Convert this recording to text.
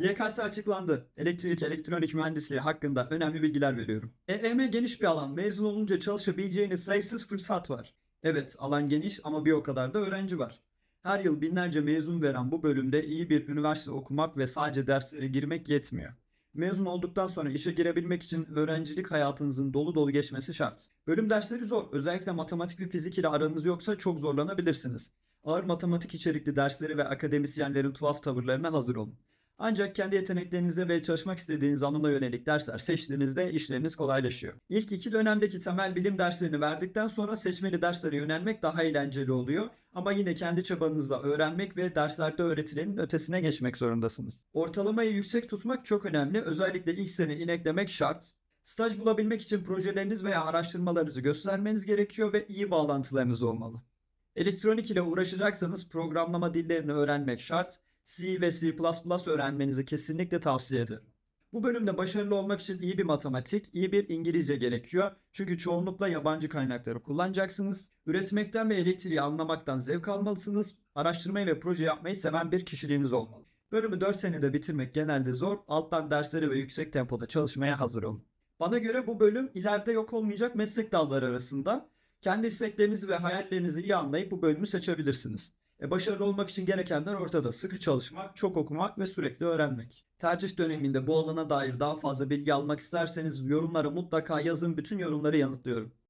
YKS açıklandı. Elektrik, elektronik mühendisliği hakkında önemli bilgiler veriyorum. EEM geniş bir alan. Mezun olunca çalışabileceğiniz sayısız fırsat var. Evet, alan geniş ama bir o kadar da öğrenci var. Her yıl binlerce mezun veren bu bölümde iyi bir üniversite okumak ve sadece derslere girmek yetmiyor. Mezun olduktan sonra işe girebilmek için öğrencilik hayatınızın dolu dolu geçmesi şart. Bölüm dersleri zor. Özellikle matematik ve fizik ile aranız yoksa çok zorlanabilirsiniz. Ağır matematik içerikli dersleri ve akademisyenlerin tuhaf tavırlarına hazır olun. Ancak kendi yeteneklerinize ve çalışmak istediğiniz alana yönelik dersler seçtiğinizde işleriniz kolaylaşıyor. İlk iki dönemdeki temel bilim derslerini verdikten sonra seçmeli derslere yönelmek daha eğlenceli oluyor. Ama yine kendi çabanızla öğrenmek ve derslerde öğretilenin ötesine geçmek zorundasınız. Ortalamayı yüksek tutmak çok önemli. Özellikle ilk sene ineklemek şart. Staj bulabilmek için projeleriniz veya araştırmalarınızı göstermeniz gerekiyor ve iyi bağlantılarınız olmalı. Elektronik ile uğraşacaksanız programlama dillerini öğrenmek şart. C ve C++ öğrenmenizi kesinlikle tavsiye ederim. Bu bölümde başarılı olmak için iyi bir matematik, iyi bir İngilizce gerekiyor. Çünkü çoğunlukla yabancı kaynakları kullanacaksınız. Üretmekten ve elektriği anlamaktan zevk almalısınız. Araştırmayı ve proje yapmayı seven bir kişiliğiniz olmalı. Bölümü 4 senede bitirmek genelde zor. Alttan dersleri ve yüksek tempoda çalışmaya hazır olun. Bana göre bu bölüm ileride yok olmayacak meslek dalları arasında. Kendi isteklerinizi ve hayallerinizi iyi anlayıp bu bölümü seçebilirsiniz. E başarılı olmak için gerekenler ortada. Sıkı çalışmak, çok okumak ve sürekli öğrenmek. Tercih döneminde bu alana dair daha fazla bilgi almak isterseniz yorumlara mutlaka yazın. Bütün yorumları yanıtlıyorum.